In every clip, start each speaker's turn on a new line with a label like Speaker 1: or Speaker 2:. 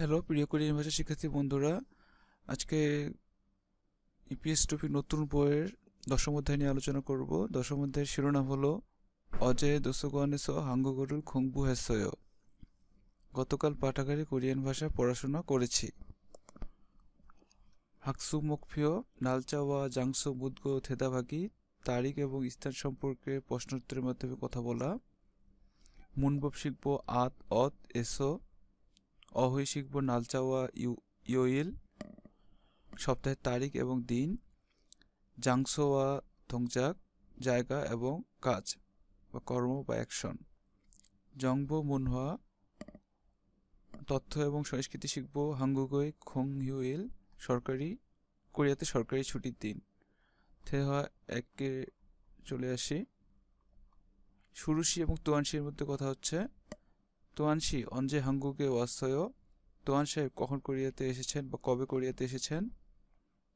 Speaker 1: Hello, প্রিয় Korean ভাষা শিক্ষার্থী বন্ধুরা। আজকে ইপিএস টপিক নতুন বইয়ের দশম অধ্যায় নিয়ে আলোচনা করব। দশম অধ্যায়ের শিরোনাম হলো, অজয় দোসোগানেস হাঙ্গুগরুল খুংবু হেসয়। গতকাল পাঠাগারে কোরিয়ান ভাষা পড়াশোনা করেছি। হাকসু মুখফিও নালচা ওয়া জাংসো, বুদগো, থেদাভাগি, তারিখ এবং স্থান সম্পর্কে প্রশ্নোত্তরের মাধ্যমে কথা বলা। মুনবব শিখব আত, অত, এসো অহৈ শিখব নালচাওয়া ইয়োইল, সপ্তাহের তারিখ এবং দিন জাংসোয়া থংজাক জায়গা এবং কাজ, বা কর্ম বা অ্যাকশন। জংবো মুনহা তথ্য এবং সংস্কৃতি শিখব হাঙ্গুগই খং হিউইল সরকারি, কোরিয়াতে সরকারি ছুটির দিন। থেহা একে চলে আসি। সুরুশি এবং তোয়ানশির মধ্যে কথা হচ্ছে। তোয়ানশি অঞ্জে হাঙ্গুকে ওয়াসয় তোয়ান সাহেব কখন কোরিয়াতে এসেছেন বা কবে কোরিয়াতে এসেছেন?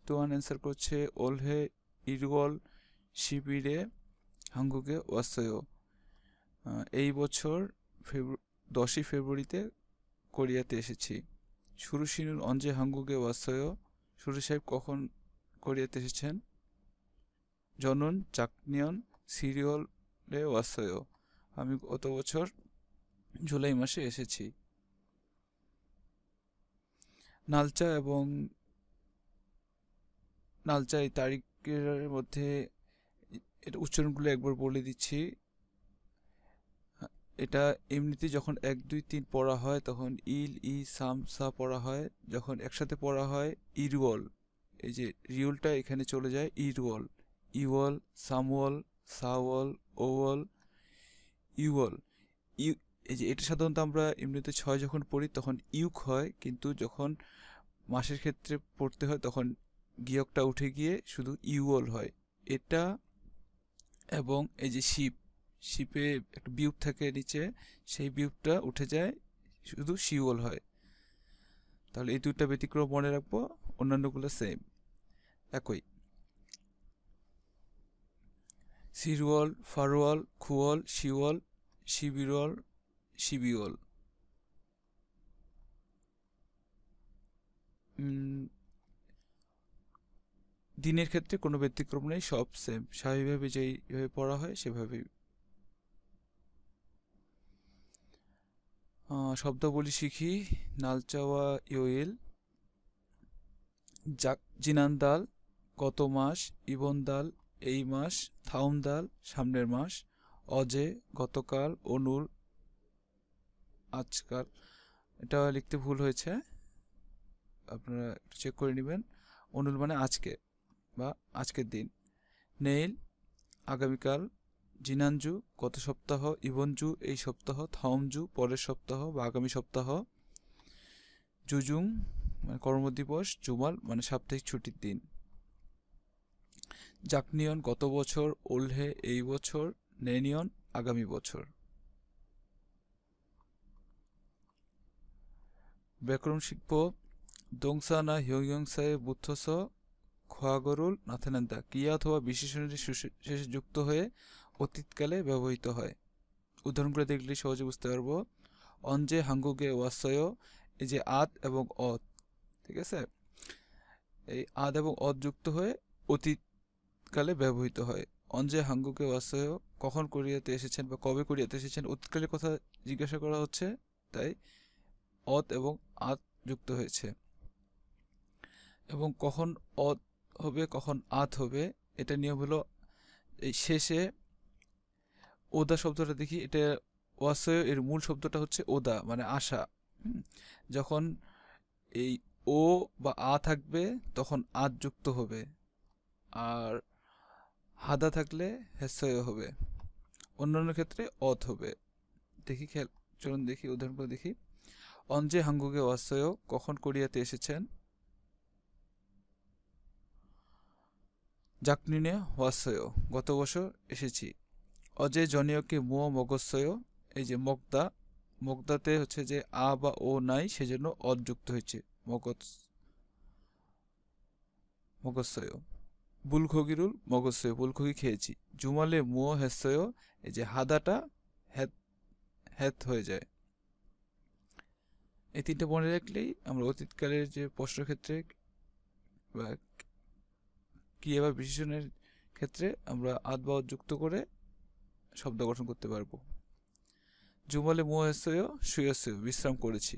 Speaker 1: তোয়ান অ্যান্সার করছে, ওলহে ইরওয়াল শিবিরে হাঙ্গুকে ওয়াসয় এই বছর ফেব্রু, দশই ফেব্রুয়ারিতে কোরিয়াতে এসেছি। সুরুশিনুর অঞ্জে হাঙ্গুকে ওয়াসয় সুরু সাহেব কখন কোরিয়াতে এসেছেন? জনন চাকনিয়ন সিরিয়লে ওয়াসয় আমি গত বছর জুলাই মাসে এসেছি। নালচা এবং নালচা এই তারিখের মধ্যে এটা উচ্চারণগুলো একবার বলে দিচ্ছি। এটা এমনিতে যখন এক, দুই, তিন পড়া হয় তখন ইল, ই, সাম, সা পড়া হয়। যখন একসাথে পড়া হয়, ইরওয়াল। এই যে রিউলটা এখানে চলে যায়, ইরওয়াল। ইওয়াল, সামওয়াল, সাওয়াল ওয়াল ইউয়াল ইউ এই যে এটা সাধারণত আমরা এমনিতে ছয় যখন পড়ি, তখন ইউক হয়, কিন্তু যখন মাসের ক্ষেত্রে পড়তে হয়, তখন গিয়কটা উঠে গিয়ে শুধু ইউওল হয়। এটা এবং এই যে শিপ, শিপে একটা বিউপ থাকে নিচে, সেই বিউপটা উঠে যায়, শুধু শিওল হয়। তাহলে এই দুটা ব্যতিক্রম মনে রাখব, অন্যান্যগুলো সেম একই। সিরওয়াল, ফারওয়াল খুয়াল শিওয়াল শিবিরল শিবিওল। দিনের ক্ষেত্রে কোনো ব্যতিক্রম নেই, সব সেম স্বাভাবিকভাবে যেইভাবে পড়া হয়, সেভাবেই। শব্দাবলী শিখি, নালচাওয়া ইয়েল জিনান দাল, গত মাস, ইবন দাল, এই মাস, থাউম দাল, সামনের মাস, অজে, গতকাল, অনুল আজকাল। এটা লিখতে ভুল হয়েছে। আপনারা একটু চেক করে নেবেন। অনুল মানে আজকে বা আজকের দিন। নেইল, আগামীকাল, জিনানজু, গত সপ্তাহ, ইবনজু, এই সপ্তাহ থাউমজু পরের সপ্তাহ বা আগামী সপ্তাহ। জুজুং মানে কর্মদিবস, জুমাল মানে সাপ্তাহিক ছুটির দিন। জাকনিয়ন, গত বছর, ওলহে, এই বছর নেনিয়ন আগামী বছর। ব্যাকরণ শিখব। দংসা না হিয়ংসায় বুদ্ধস খোয়াগরুল নাথানান্তা ক্রিয়া অথবা বিশেষণের শেষে যুক্ত হয়ে অতীতকালে ব্যবহৃত হয়। উদাহরণগুলো দেখলে সহজে বুঝতে পারব। অঞ্জে হাঙ্গুগে ওয়াসয়, এই যে আদ এবং অত ঠিক আছে? এই আদ এবং অত যুক্ত হয়ে অতীতকালে ব্যবহৃত হয়। অঞ্জে হাঙ্গুকে ওয়াসয়, কখন কোরিয়াতে এসেছেন বা কবে কোরিয়াতে এসেছেন, অতীতকালের কথা জিজ্ঞাসা করা হচ্ছে, তাই অত এবং আত যুক্ত হয়েছে। এবং কখন অত হবে, কখন আত হবে, এটা নিয়ম হলো, এই শেষে ওদা শব্দটা দেখি, এটা ওয়াসয়, এর মূল শব্দটা হচ্ছে ওদা মানে আশা। যখন এই ও বা আ থাকবে, তখন আত যুক্ত হবে। আর হাদা থাকলে হেসয় হবে। অন্যান্য ক্ষেত্রে অত হবে। দেখি খেল, চলুন দেখি, উদাহরণগুলো দেখি। অঞ্জে হাঙ্গুগে ওয়াসয় কখন কোরিয়াতে এসেছেন? জাকনিনে ওয়াসয় গত বছর এসেছি। অজে জনীয়কে মুয় মগস্বয় এই যে মগদা মগদাতে হচ্ছে যে আ বা ও নাই, সেজন্য অদ যুক্ত হয়েছে। মগজ মগস্বয় বুলখগিরুল মগস্বয় বুলখগি খেয়েছি। জুমালে মুয় হেসয়, এই যে হাদাটা হ্যাত হ্যাত হয়ে যায়। এই তিনটে মনে রাখলেই আমরা অতীতকালের যে প্রশ্নের ক্ষেত্রে বা ক্রিয়া বা বিশেষণের ক্ষেত্রে আমরা আদ বা যুক্ত করে শব্দ গঠন করতে পারব। জুমলে মোহস্যয় সুয়স্য বিশ্রাম করেছি।